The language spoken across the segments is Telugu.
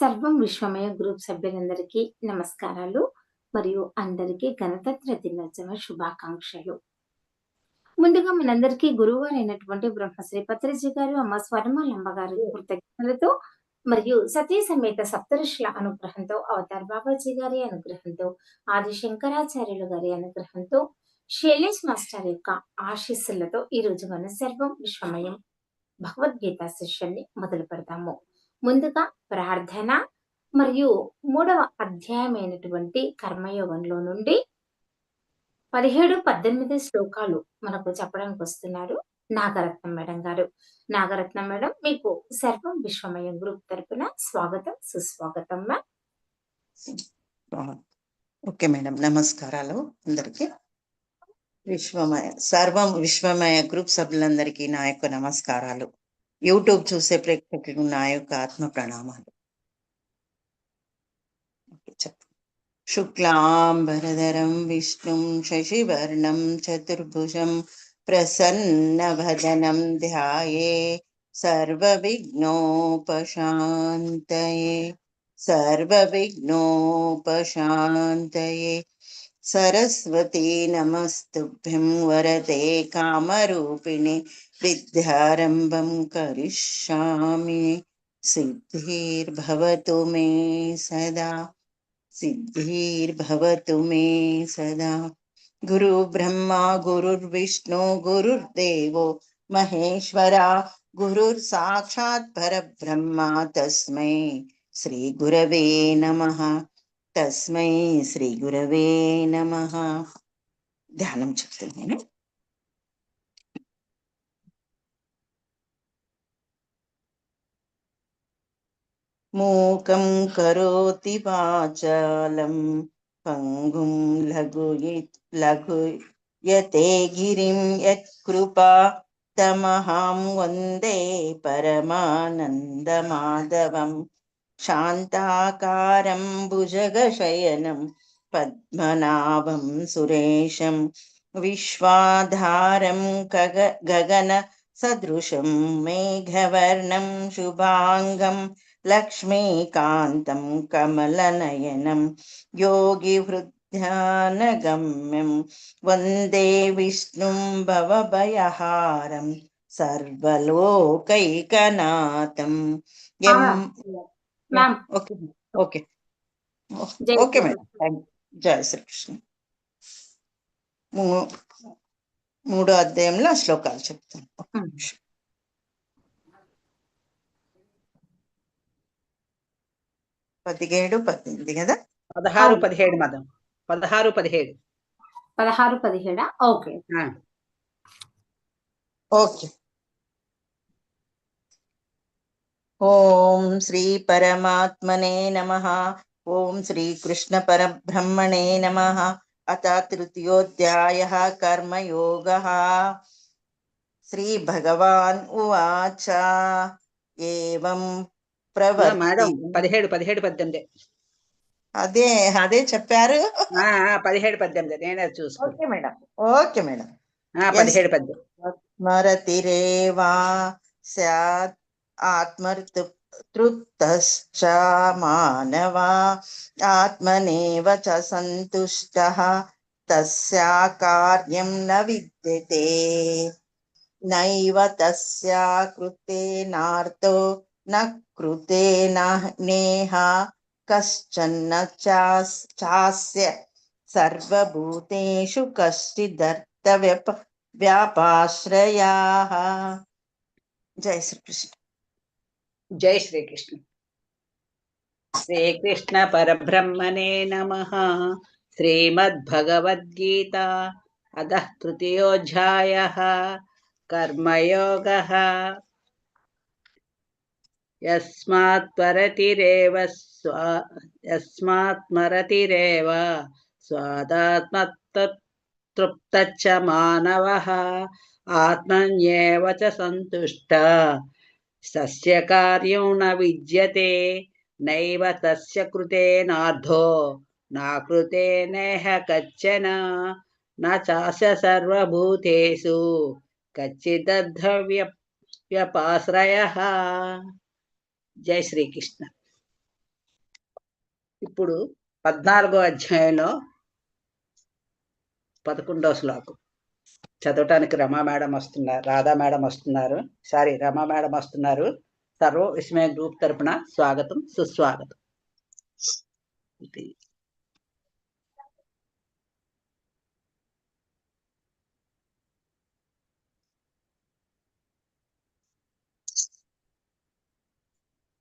సర్వం విశ్వమయ గ్రూప్ సభ్యులందరికీ నమస్కారాలు మరియు అందరికీ గణతంత్ర దినోత్సవ శుభాకాంక్షలు. ముందుగా మనందరికీ గురువు అయినటువంటి బ్రహ్మశ్రీ పత్రిజీ గారు అమ్మ స్వర్ణమాలంబ గారి కృతజ్ఞతలతో మరియు సతీ సమేత సప్తరుషుల అనుగ్రహంతో అవతార్ బాబాజీ గారి అనుగ్రహంతో ఆది శంకరాచార్యులు గారి అనుగ్రహంతో శైలేష్ మాస్టర్ యొక్క ఆశీస్సులతో ఈ రోజు మనం సర్వం విశ్వమయం భగవద్గీత సెషన్ని మొదలు పెడతాము ముందుగా ప్రార్థన మరియు మూడవ అధ్యాయమైనటువంటి కర్మయోగంలో నుండి పదిహేడు పద్దెనిమిది శ్లోకాలు మనకు చెప్పడానికి వస్తున్నారు. నాగరత్నం మేడం గారు. నాగరత్నం మేడం మీకు సర్వం విశ్వమయం గ్రూప్ తరపున స్వాగతం సుస్వాగతం మ్యామ్. ఓకే మేడం నమస్కారాలు అందరికి. విశ్వమయ సర్వం విశ్వమయ గ్రూప్ సభ్యులందరికీ నా యొక్క నమస్కారాలు. యూట్యూబ్ చూసే ప్రేక్షకులకు నా యొక్క ఆత్మ ప్రణామాలు. శుక్లాంబరధరం విష్ణుం శశివర్ణం చతుర్భుజం ప్రసన్నభజనం ధ్యాయే సర్వవిఘ్నోపశాంతయే సర్వవిఘ్నోపశాంతయే సరస్వతీ నమస్తుభ్యం వరదే కామరూపిణి విద్యారంభం కరిష్యామి సిద్ధిర్భవతు మే సదా సిద్ధిర్భవతు మే సదా గురు బ్రహ్మ గురుర్విష్ణు గురుర్దేవో మహేశ్వర గురుర్ సాక్షాత్ పరబ్రహ్మ తస్మై శ్రీ గురవే నమః తస్మై శ్రీ గురవే నమ ధ్యానం చెప్తాను మూకం కరోతి వాచాలం పంగుం లఘు లఘు యతే గిరిం యత్కృపా తమహాం వందే పరమానందమాధవం. శాంతాకారం భుజగశయనం పద్మనాభం సురేశం విశ్వాధారం గగ గగన సదృశం మేఘవర్ణం శుభాంగం లక్ష్మీకాంతం కమలనయనం యోగివృద్ధ్యానగమ్యం వందే విష్ణుం భవభయహారం సర్వలోకైకనాథం okay okay okay madam thank you. జై శ్రీకృష్ణ మూడో అధ్యాయంలో శ్లోకాలు చెప్తాను పదిహేడు పద్దెనిమిది కదా? పదహారు. పదిహేడు మదం. పదహారు పదిహేడు. పదహారు పదిహేడా? ఓకే. ఓకే. ఓం శ్రీ పరమాత్మనే నమ. ఓం శ్రీ కృష్ణ పరబ్రహ్మణే నమ. అత తృతీయోధ్యాయ కర్మయోగ. శ్రీ భగవాన్ ఉవాచ. ఏవం మేడం ప్రవర్తి పదిహేడు పదిహేడు పద్దెనిమిది. అదే అదే చెప్పారు. పదిహేడు పద్దెనిమిది నేనే చూసుకో. Okay madam. Okay madam. పదిహేడు పద్దెనిమిది. స్మరతిరేవా స్యాత్ ఆత్మతృప్తశ్చ మానవా ఆత్మనేవ చ సంతుష్టః తస్యా కార్యం న విద్యతే నైవ తస్యా కృతేనార్తో న కృతేన నేహ కశ్చన్న చాస్ చాస్య సర్వభూతేషు కశ్చిదర్థవ్యప వ్యాపాశ్రయా జై శ్రీకృష్ణ జై శ్రీకృష్ణ శ్రీకృష్ణ పరబ్రహ్మణే నమ శ్రీమద్భగవద్గీత అధ తృతీయోధ్యాయ కర్మయోగ యస్మాత్పరతిరేవ స్వా యస్మాత్మరతిరేవ స్వాదాత్మతృప్తచ్చ మానవः ఆత్మన్యేవ చ సంతుష్ట సస్య కార్యం న విద్యతే నైవ తస్య కృతేనార్థో నా కృతేనేహ కచ్చన న చాస్య సర్వభూతేషు కచ్చిదద్ధవ్య వ్యపాశ్రయ జై శ్రీకృష్ణ. ఇప్పుడు పద్నాలుగో అధ్యాయంలో పదకొండో శ్లోకం. చదవటానికి రమా మేడం వస్తున్నారు రాధా మేడం వస్తున్నారు. సారీ రమా మేడం వస్తున్నారు. సర్వ విస్మయ గ్రూప్ తరపున స్వాగతం సుస్వాగతం.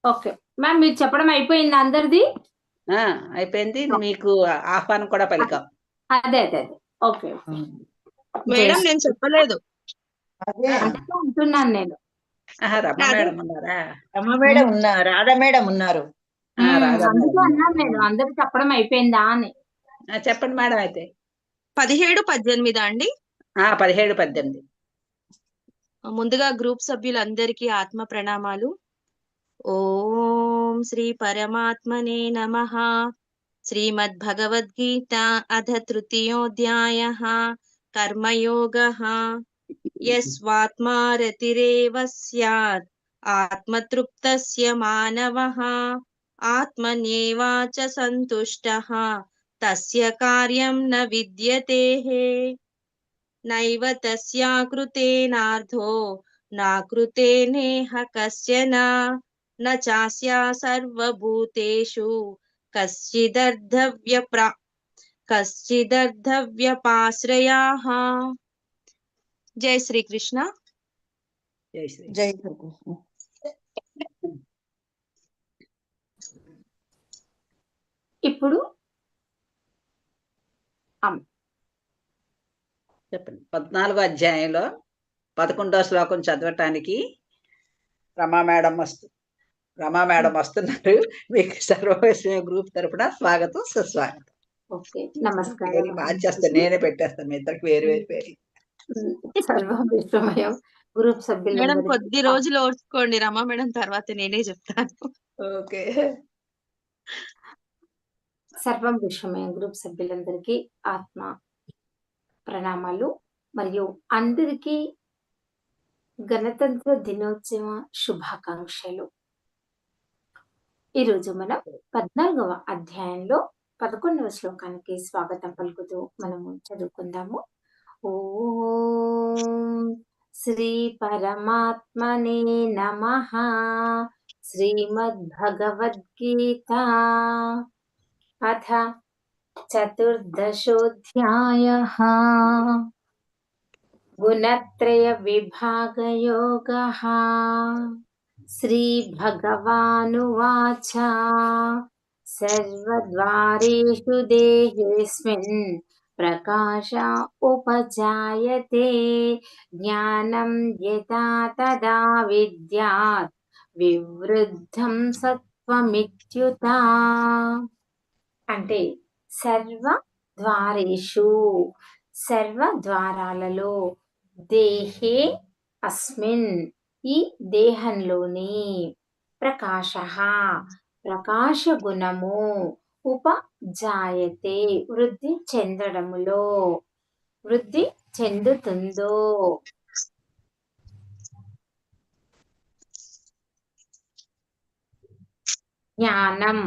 ఓకే. మ్యామ్ మీరు చెప్పడం అయిపోయింది అందరిది? ఆ, అయిపోయింది. మీకు ఆహ్వానం కూడా పలికాం. అదే అదే ఓకే మేడం నేను చెప్పలేదు. అదే. అంటే ఉంటున్నాను నేను. రమా. మేడం ఉన్నారా? రమ మేడం ఉన్నారు. రాధా మేడం ఉన్నారు. అందుకే. అన్నాను నేను. అందరికి చెప్పడం అయిపోయిందా అని. చెప్పండి మేడం అయితే. పదిహేడు పద్దెనిమిది అండి? ఆ పదిహేడు పద్దెనిమిది. ముందుగా గ్రూప్ సభ్యులందరికీ ఆత్మ ప్రణామాలు. ఓం శ్రీ పరమాత్మనే నమః శ్రీమద్భగవద్గీత అథ తృతీయోధ్యాయ కర్మయోగः యస్వాత్మా రతిరేవ స్యాత్ ఆత్మతృప్తస్య మానవः ఆత్మన్యేవాచ సంతుష్టः తస్య కార్యం న విద్యతే నైవ తస్యాకృతేనార్థో నాకృతే నేహ కశ్చన న చాస్యా సర్వభూతేషు కశ్చిదర్థవ్యప్రా కశ్చిదర్థవ్యపాశ్రయాః జై శ్రీకృష్ణ జై శ్రీ జై శ్రీకృష్ణ ఇప్పుడు చెప్పండి. పద్నాలుగో అధ్యాయంలో పదకొండో శ్లోకం చదవటానికి రమా మేడం వస్తు రమా మేడం వస్తున్నారు. మీకు సర్వస్వ గ్రూప్ తరపున స్వాగతం సుస్వాగతం. నమస్కారం. మార్చేస్తాను నేనే పెట్టేస్తాను మీ ఇద్దరికి వేరు వేరు పేరు సర్వం విశ్వమయం గ్రూప్ మేడం సభ్యులందరికీ కొద్ది రోజులు ఓర్చుకోండి రమా మేడం తర్వాత నేనే చెప్తాను. ఓకే. సర్వం విశ్వమయం గ్రూప్ సభ్యులందరికీ ఆత్మ ప్రణామాలు. మరియు అందరికీ గణతంత్ర దినోత్సవ శుభాకాంక్షలు. ఈరోజు మనం పద్నాలుగవ అధ్యాయంలో పదకొండవ శ్లోకానికి స్వాగతం పలుకుతూ మనము చదువుకుందాము. ఓ శ్రీ పరమాత్మనే నమ. శ్రీమద్భగవద్గీత. అథ చతుర్దశోధ్యాయ. గుణత్రయ విభాగయోగ. श्रीभगवानुवाच सर्वद्वारेषु देहेऽस्मिन् प्रकाश उपजायते ज्ञानं यदा तदा विद्यात् వివృద్ధం సత్వమిత్యుత అంటే సర్వ ద్వారేషు సర్వ ద్వారాలలో దేహే అస్మిన్ ఈ దేహంలోని ప్రకాశ. ప్రకాశ గుణము ఉపజాయతే వృద్ధి చెందడములో. వృద్ధి చెందుతుందో. జ్ఞానం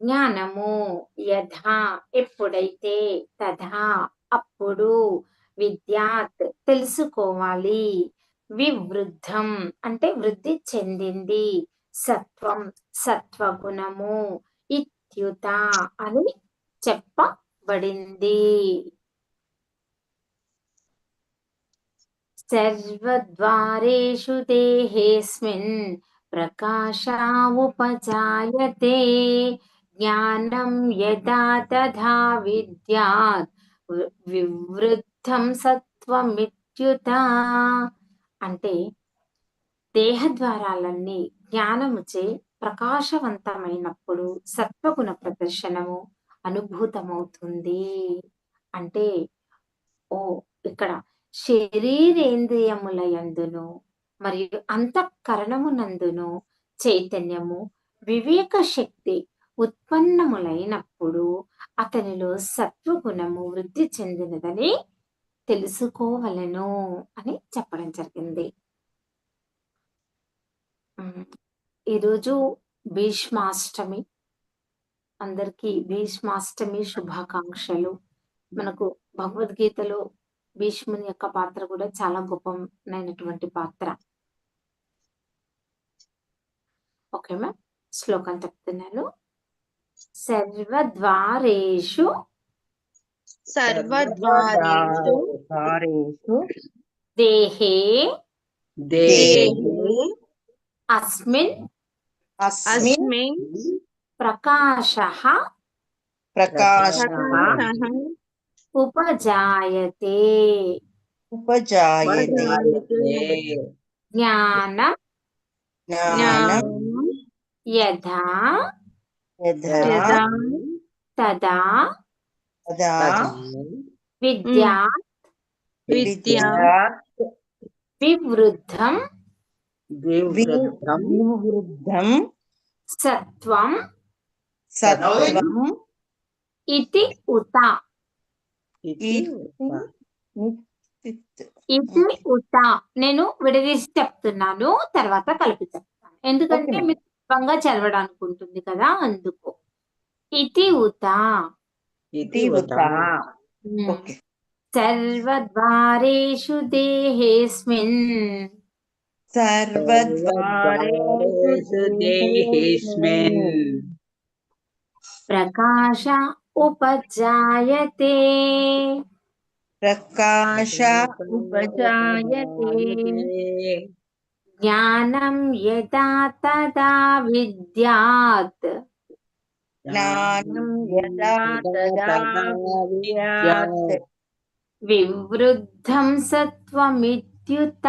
జ్ఞానము యథా ఎప్పుడైతే తథా అప్పుడు విద్యాత్ తెలుసుకోవాలి. వివృద్ధం. అంటే వృద్ధి చెందింది. సత్వం సత్వగుణము ఇత్యుత అని చెప్పబడింది. సర్వద్వారేషు దేహేస్మిన్ ప్రకాశా ఉపజాయతే జ్ఞానం యదా తథా విద్యాత్. వివృద్ధం సత్వమిత్యుత. అంటే దేహద్వారాలన్నీ జ్ఞానముచే ప్రకాశవంతమైనప్పుడు సత్వగుణ ప్రదర్శనము అనుభూతమవుతుంది. అంటే ఓ ఇక్కడ శరీరేంద్రియములయందును మరియు అంతఃకరణమునందును చైతన్యము వివేక శక్తి ఉత్పన్నములైనప్పుడు అతనిలో సత్వగుణము వృద్ధి చెందినదని తెలుసుకోవలను అని చెప్పడం జరిగింది. ఈరోజు భీష్మాష్టమి. అందరికీ భీష్మాష్టమి శుభాకాంక్షలు. మనకు భగవద్గీతలో భీష్ముని యొక్క పాత్ర కూడా చాలా గొప్పనైనటువంటి పాత్ర. ఓకే మ్యామ్ శ్లోకం చెప్తున్నాను. సర్వద్వారేషు సర్వద్వారేషు ద్వారేషు దేహే దేహే అస్మిన్ అస్మిన్ అస్మిన్ ప్రకాశ ప్రకాశ ప్రకాశః ఉపజాయతే ఉపజాయతే జ్ఞాన జ్ఞానం జ్ఞానం యథా యథా యదా తదా తదా విద్యా. వివృద్ధం. సత్వం. సత్వం. ఇతి ఉత. ఇది. ఇది ఉత. నేను విడదీసి చెప్తున్నాను తర్వాత కలిపి చెప్తాను ఎందుకంటే. మీరు సులభంగా చదవడానికి ఉంటుంది కదా అందుకు. ఇతి ఉత. ఇది తీవ్రత. ఉమ్. ఓకే సర్వద్వారేషు దేహేస్మిన్ సర్వద్వారేషు దేహేస్మిన్ ప్రకాశ ఉపజాయతే ప్రకాశ ఉపజాయతే జ్ఞానం యదా తదా విద్యాత్ జ్ఞానం యదా తదా విద్యాత్ వివృద్ధం సత్వమిత్యుత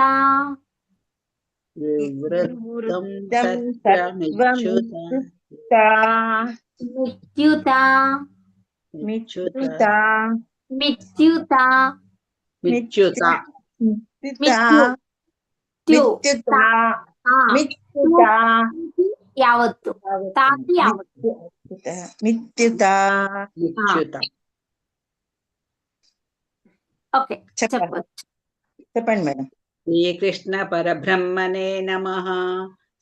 మిత్యుత మిత్యుత. మిత్యుత మిత్యుత యావత్తు తాకి యావత్తు మిత్యుత మిచ్యుత ఓకే చెప్పండి చెప్పచ్చు చెప్పండి మేడం శ్రీకృష్ణ పరబ్రహ్మణే నమ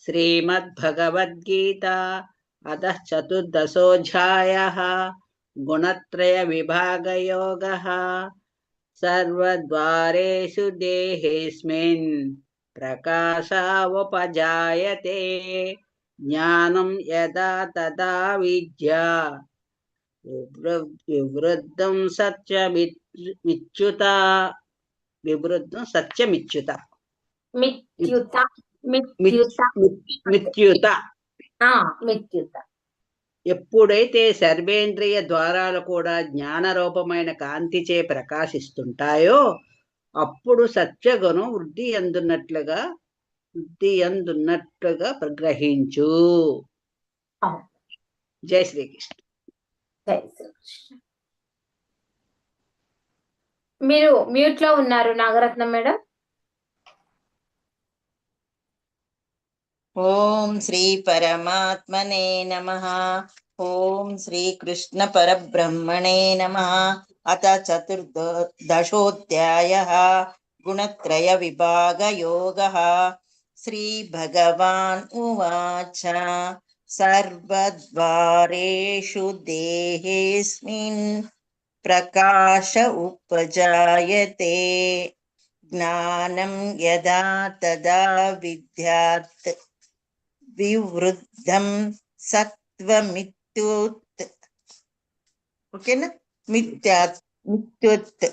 శ్రీమద్భగవద్గీత అధ చతుర్దశోధ్యాయ గుణత్రయ విభాగయోగ సర్వద్వారేషు దేహేస్మిన్ ప్రకాశావపజాయతే జ్ఞానం యదా తదా విద్యా వివృ- వివృద్ధం సత్యమిచ్యుత వివృద్ధం సత్యమిచ్యుత. మిత్యుత మిత్యుత మిత్యుత ఎప్పుడైతే సర్వేంద్రియ ద్వారాలు కూడా జ్ఞానరూపమైన కాంతిచే ప్రకాశిస్తుంటాయో అప్పుడు సత్యగుణం వృద్ధి అందున్నట్లుగా వృద్ధి అందున్నట్లుగా ప్రగ్రహించు. జై శ్రీకృష్ణ. జై శ్రీకృష్ణ. మీరు మ్యూట్లో ఉన్నారు నాగరత్నం మేడం. ఓం శ్రీ పరమాత్మనే నమ. ఓం శ్రీ కృష్ణ పరబ్రహ్మణే నమ. అత చతుర్దశోధ్యాయ. గుణత్రయ విభాగ యోగ. శ్రీ భగవాన్ ఉవాచ. సర్వద్వారేషు దేహేస్మిన్. ప్రకాశ ఉపజాయతే జ్ఞానం యదా తదా విద్యాత్ వివృద్ధం సత్వమిత్యుత్ ఓకేనా మిథ్యాత్ మిత్యుత్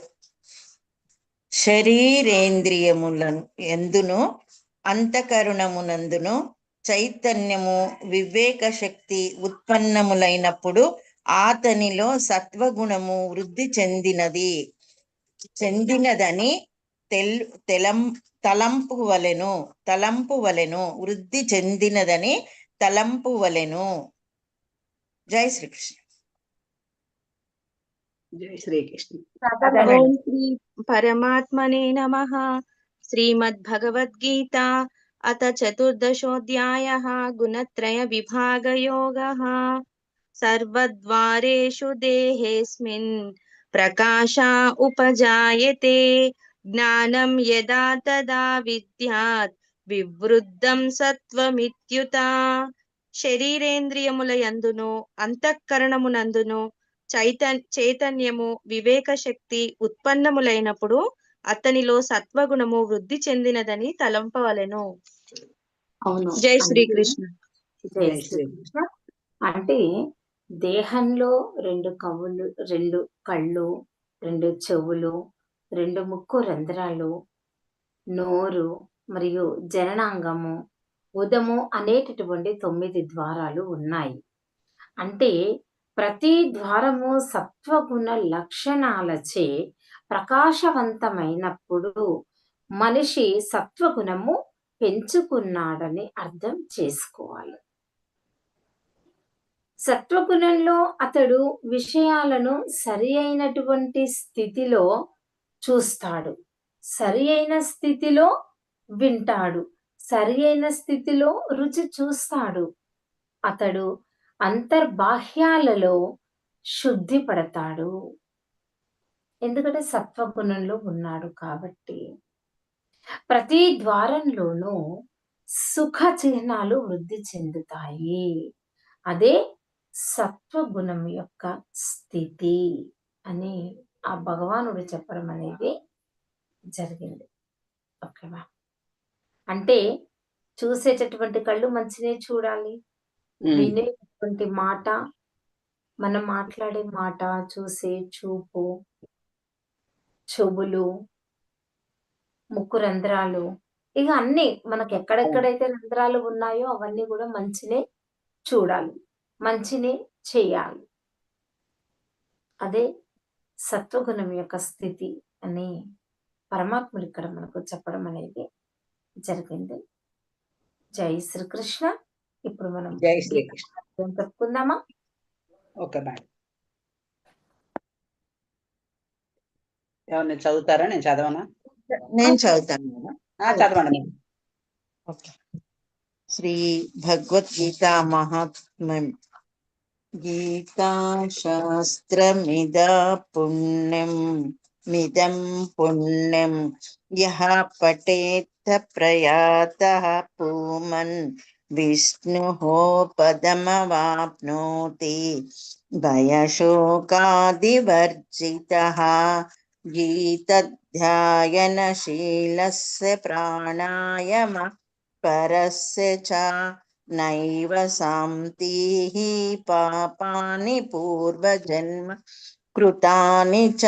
శరీరేంద్రియములను ఎందును అంతకరుణమునందును చైతన్యము వివేక శక్తి ఉత్పన్నములైనప్పుడు ఆతనిలో సత్వగుణము వృద్ధి చెందినది. చెందినదని తెల్ తెలం తలంపు వలెను తలంపు వలెను వృద్ధి చెందినదని తలంపు వలెను. జై శ్రీకృష్ణ. శ్రీకృష్ణ. శ్రీ పరమాత్మనే నమ. శ్రీమద్భగవద్గీత అత చతుర్దశోధ్యాయ గుణత్రయ విభాగయోగ. सर्वद्वारेषु देहेऽस्मिन् प्रकाशा उपजायते ज्ञानं यदा तदा विद्यात् विवृद्धं सत्त्वमित्युता శరీరేంద్రియముల యందును అంతఃకరణమునందును చైతన్ చైతన్యము వివేక శక్తి ఉత్పన్నములైనప్పుడు అతనిలో సత్వగుణము వృద్ధి చెందినదని తలంపవలెను అవును జై అంటే- శ్రీకృష్ణ జై జై శ్రీకృష్ణ అంటే దేహంలో రెండు కవులు రెండు కళ్ళు రెండు చెవులు రెండు ముక్కు రంధ్రాలు నోరు మరియు జననాంగము ఉదము అనేటటువంటి తొమ్మిది ద్వారాలు ఉన్నాయి. అంటే ప్రతి ద్వారము సత్వగుణ లక్షణాలచే ప్రకాశవంతమైనప్పుడు మనిషి సత్వగుణము పెంచుకున్నాడని అర్థం చేసుకోవాలి. సత్వగుణంలో అతడు విషయాలను సరి అయినటువంటి స్థితిలో చూస్తాడు. సరి అయిన స్థితిలో వింటాడు. సరి అయిన స్థితిలో రుచి చూస్తాడు. అతడు అంతర్బాహ్యాలలో శుద్ధి పడతాడు ఎందుకంటే సత్వగుణంలో ఉన్నాడు కాబట్టి. ప్రతి ద్వారంలోనూ సుఖ చిహ్నాలు వృద్ధి చెందుతాయి. అదే సత్వగుణం యొక్క స్థితి అని ఆ భగవానుడు చెప్పడం అనేది జరిగింది. ఓకేవా అంటే చూసేటటువంటి కళ్ళు మంచినే చూడాలి. వినేటటువంటి మాట మనం మాట్లాడే మాట చూసే చూపు చెవులు ముక్కు రంధ్రాలు ఇక అన్ని మనకి ఎక్కడెక్కడైతే రంధ్రాలు ఉన్నాయో అవన్నీ కూడా మంచినే చూడాలి. మంచినే చేయాలి. అదే సత్వగుణం యొక్క స్థితి అని పరమాత్ముడు ఇక్కడ మనకు చెప్పడం అనేది జరిగింది. జై శ్రీకృష్ణ. ఇప్పుడు మనం జై శ్రీకృష్ణ. చెప్పుకుందామా? ఓకే మేడం ఏమన్నా చదువుతారా? నేను చదవనా? నేను చదువుతాను చదవండి శ్రీ భగవద్గీత మహాత్మ్యం गीताशास्त्रमिदा पुण्यम् मिदं पुण्यं। यः पठेत्थ प्रयातः पूमन् विष्णुः पदमवाप्नोति भयशोकादिवर्जितः, गीतध्यायनशीलस्य प्राणायमः परस्य च నైవ శాంతిః పాపాని పూర్వజన్మ కృతాని చ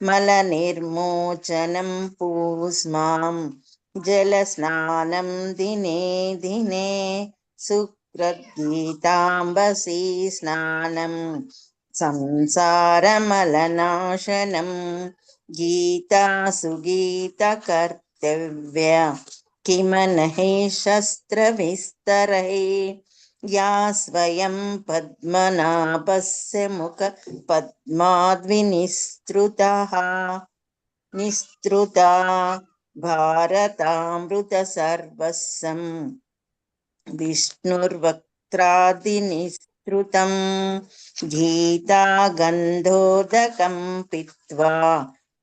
మలనిర్మోచనం పూస్మాం జలస్నానం దినే దినే సుక్రగీతాంబసి స్నానం సంసారమలనాశనం గీతా సుగీత కర్తవ్య किमनहि शस्त्रविस्तरै या स्वयं पद्मनाभस्य मुख पद्माद्विनिस्तृतः निस्तृता भारतामृतसर्वस्वं विष्णुर्वक्त्रादिनिस्तृतं गीता गन्धोदकं पीत्वा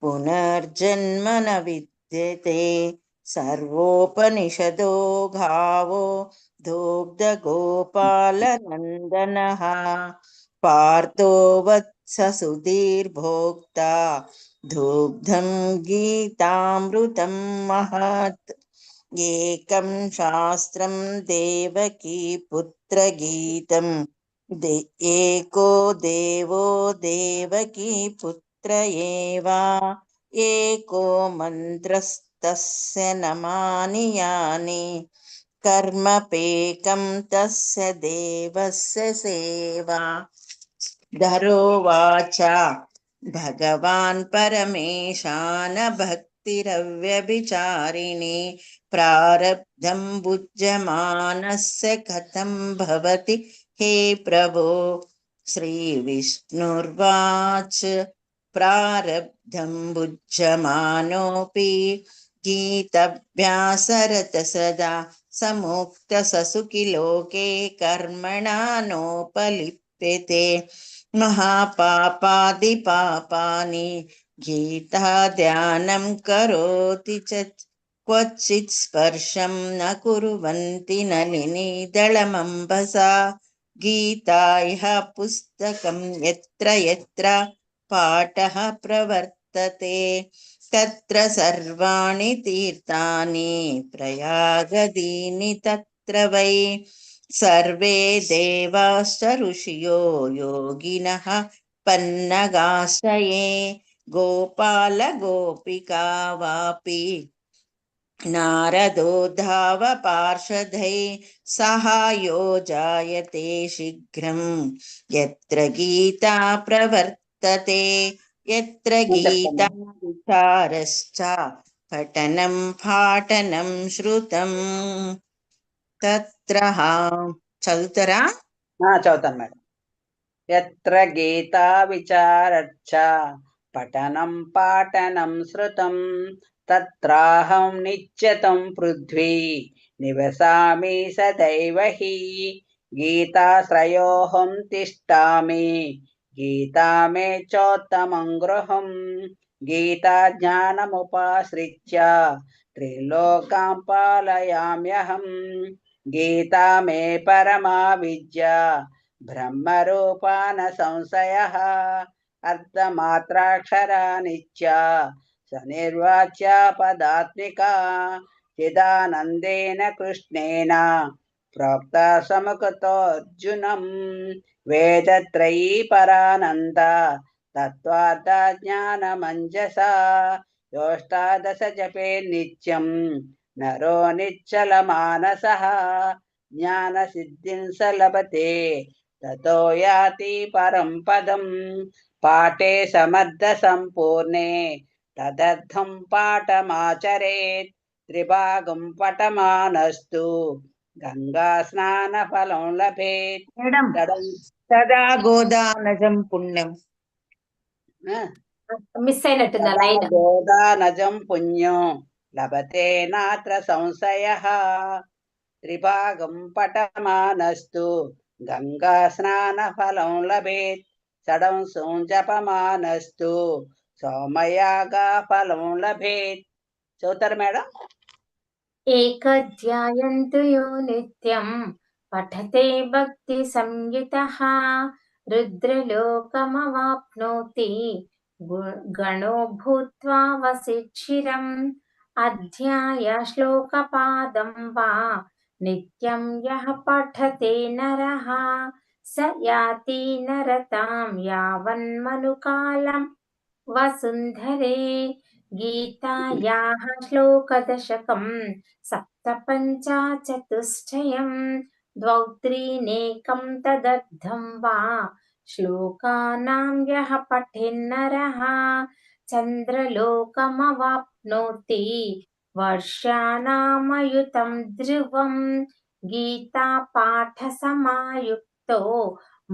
पुनर्जन्म न विद्यते सर्वोपनिषदो घावो दोग्धगोपालनन्दनः पार्थो वत्ससुधीर्भोक्ता दुग्धं गीतामृतं महत्। एकं शास्त्रं देवकी पुत्रगीतं दे, एको देवो देवकी पुत्र एव। एको मन्त्रस्तस्य नमानि यानि कर्मपेकं तस्य देवस्य सेवा धरोवाच भगवान् परमेशान भक्तिरव्यभिचारिणी प्रारब्धं भुज्यमानस्य कथं भवति हे प्रभो श्रीविष्णुर्वाच प्रारब्धं भुज्यमानोऽपि गीतभ्यासरत सदा समुक्तससुखि लोके कर्मणा नोपलिप्यते महापापादिपापानि गीता ध्यानं करोति च क्वचित् स्पर्शं न कुर्वन्ति नलिनीदलमम्बसा गीता इह पुस्तकं यत्र यत्र पाठः प्रवर्तते తత్ర సర్వాణి తీర్థాని ప్రయాగదీని తత్ర వై సర్వే దేవాశ్చ ఋషియో యోగిన పన్నగాశ్రయే గోపాల గోపికా వాపి నారదో ధావ పార్షధై సహాయో జాయతే శీఘ్రం ఎత్ర గీతా ప్రవర్తతే यत्र गीता विचारश्च पठनं पाठनं श्रुतं तत्र చదువుతారా ఆ, చదువుతాను మేడం ఎత్ర గీతా విచారచ్చ పఠనం పాఠనం శృతం తత్రాహం నిత్యతం పృథ్వీ నివసామి సదైవ హి గీతాశ్రయోహం తిష్టామి గీతా మే చోత్తమం గృహం గీతా జ్ఞానముపాశ్రిత్య త్రిలోకాం పాలయామ్యహం గీతా మే పరమా విద్య బ్రహ్మరూపాన సంశయ అర్థమాత్రాక్షరా నిత్య సనిర్వాచ్య పదాత్మిక చిదానందేన కృష్ణేన ప్రోక్త సముఖతోర్జునం వేదత్రయీ పరానంద. తత్వార్థ జ్ఞానమంజస. యోష్టాదశ జపే నిత్యం. నరో నిచ్చల మానస. జ్ఞాన సిద్ధిం సలభతే. తతో యాతి పరం పదం. పాఠే సమర్థ సంపూర్ణే. తదర్థం పాఠమాచరేత్. త్రిభాగం పటమానస్తు. గంగా స్నాన ఫలం తడం- తదా గోదానజం పుణ్యం. మిస్ అయినట్టుంది లైన్? గోదానజం పుణ్యం. లభతే నాత్ర సంశయ. త్రిభాగం పటమానస్తు. గంగా స్నాన ఫలం లభేత్ సడం జపమానస్తు. సోమయాగా ఫలం లభేత్ చదువుతారు మేడం? एकध्यायन्तु यो नित्यं। पठते भक्तिसंयुतः। रुद्रलोकमवाप्नोति। गु गणो भूत्वा वसिक्षिरम् अध्यायश्लोकपादं वा। नित्यं यः पठते नरः। स याति नरतां यावन्मनुकालं। वसुन्धरे गीतायाः श्लोकदशकं सप्तपञ्चा चतुश्चयं द्वौ त्रीणेकं तदर्थं वा श्लोकानां यः पठेन्नरः चन्द्रलोकमवाप्नोति वर्षाणामयुतं ध्रुवं गीतापाठसमायुक्तो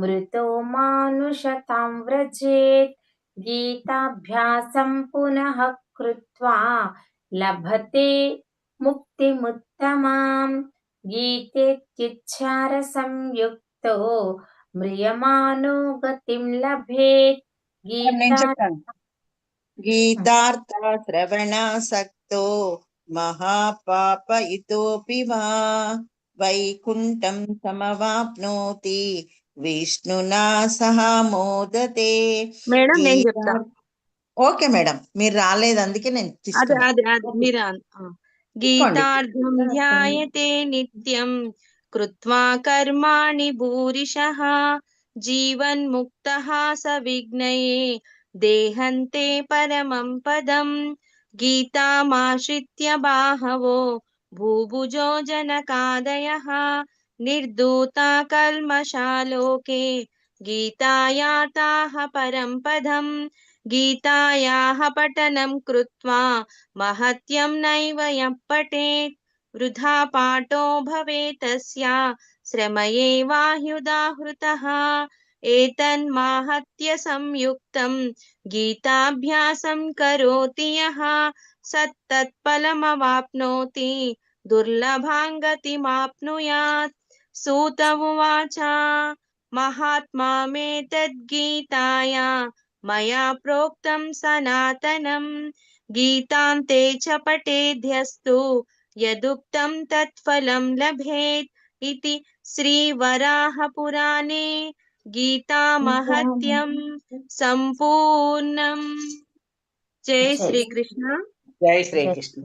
मृतो मानुषतां व्रजेत् गीताभ्यासं पुनः कृत्वा लभते मुक्तिमुत्तमां गीतेत्युच्चारसंयुक्तो म्रियमाणो गतिं लभेत् నేను गीता చెప్తాను గీతార్థ శ్రవణాసక్తో మహాపాప ఇతోపి వా వైకుంఠం సమవాప్నోతి విష్ణునా సహ మోదతే మేడం నేను చెప్తా ఓకే మేడం మీరు రాలేదు అందుకే నేను. గీతార్థం ధ్యాయతే నిత్యం కృత్వా కర్మాణి భూరిషః జీవన్ముక్తः స విఘ్నయే దేహంతే పరమం పదం గీతామాశ్రిత్య బాహవో భూభుజో జనకాదయः నిర్దూతా కల్మషాలోకే గీతాయాతాः పరం పదం गीतायाः पठनं कृत्वा महत्यं नैव यः पठेत्। वृथा पाठो भवेतस्य एतन्माहत्य एतन्माहत्यसंयुक्तं गीताभ्यासं करोति यः, सत्तत्फलमवाप्नोति, दुर्लभाङ्गतिमाप्नुयात्। सूत उवाच, महात्मा मे तद्गीताया मया प्रोक्तं सनातनं గీతాంతే చ పఠేద్యస్తు యదుక్తం తత్ఫలం లభేత్ ఇతి శ్రీవరాహపురాణే గీతామహత్యం సంపూర్ణం జై జై శ్రీకృష్ణ జై శ్రీకృష్ణ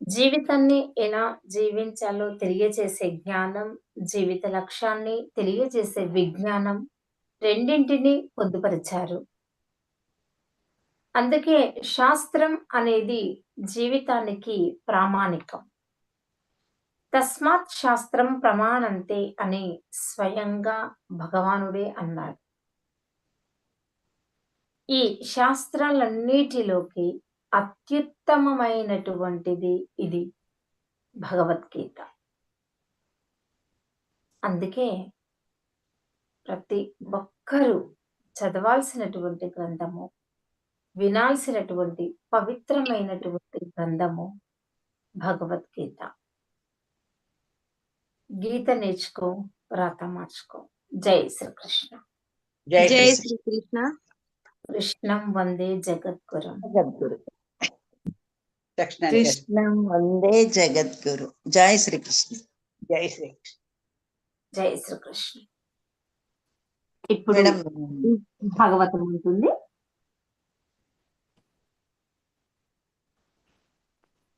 జీవితాన్ని ఎలా జీవించాలో తెలియజేసే జ్ఞానం జీవిత లక్ష్యాన్ని తెలియజేసే విజ్ఞానం రెండింటిని పొందుపరిచారు. అందుకే శాస్త్రం అనేది జీవితానికి ప్రామాణికం. తస్మాత్ శాస్త్రం ప్రమాణంతే అని స్వయంగా భగవానుడే అన్నాడు. ఈ శాస్త్రాలన్నిటిలోకి అత్యుత్తమమైనటువంటిది ఇది భగవద్గీత. అందుకే ప్రతి ఒక్కరూ చదవాల్సినటువంటి గ్రంథము వినాల్సినటువంటి పవిత్రమైనటువంటి గ్రంథము భగవద్గీత. గీత నేర్చుకో రాత మార్చుకో. జై శ్రీకృష్ణ. జై జై శ్రీకృష్ణ. కృష్ణం వందే జగద్గురం. జగద్గురు. కృష్ణం వందే జగద్గురు. జై శ్రీకృష్ణ. జై శ్రీకృష్ణ. జై శ్రీకృష్ణ. ఇప్పుడు భాగవతం ఉంటుంది.